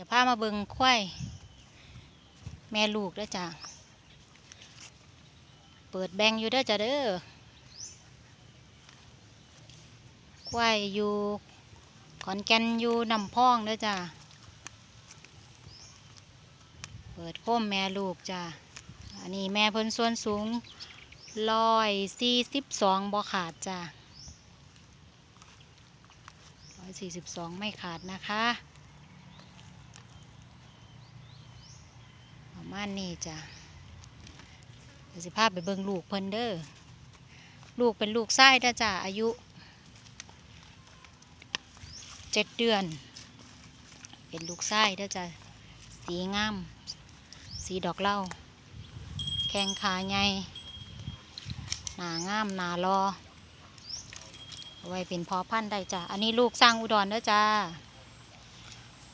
อย่าพามาเบิงควายแม่ลูกด้จ้ะเปิดแบงอยู่ด้จ้ะเด้อควายอยู่ขอนแก่นอยู่นำพองด้จ้ะเปิดโค้มแม่ลูกจ้ะอันนี้แม่เพิ่นส่วนสูงร้อยสี่สิบสองบ่ขาดจ้ะร้อยสี่สิบสองไม่ขาดนะคะ ประ มาณนี้จ้ะเดี๋ยวสิพาไปเบิ่งลูกเพิ่นเด้อลูกเป็นลูกไส้เด้จ้ะอายุเจ็ดเดือน เป็นลูกไส้เด้จ้ะสีงาม สีดอกเหล้าแข้งขาใหญ่หนางามหนารอไว้เป็นพอพันธุ์ได้จ้ะ อันนี้ลูกสร้างอุดรเด้อจ้า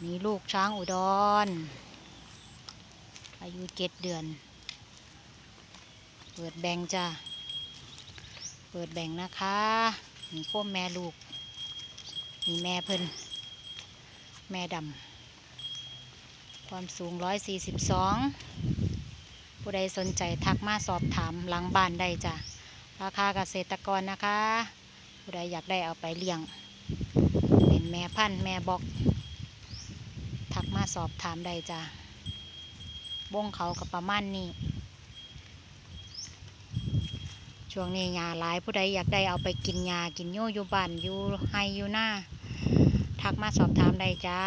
นี่ลูกช้างอุดร อายุเจ็ดเดือน เปิดแบ่งจ้ะเปิดแบ่งนะคะนี่โค้มแม่ลูกนี่แม่เพิ่น แม่ดำ ความสูงร้อยสี่สิบสอง ผู้ใดสนใจทักมาสอบถามหลังบ้านได้จ้ะ ราคาเกษตรกรนะคะ ผู้ใดอยากได้เอาไปเลี้ยง เป็นแม่พันธุ์แม่บอกทักมาสอบถามได้จ้ะ บงเขากับประมาณนี้ช่วงนี้หญ้าหลายผู้ใดอยากได้เอาไปกินหญ้ากินโยอยู่บ้านอยู่ไฮอยู่หน้าทักมาสอบถามได้จ้า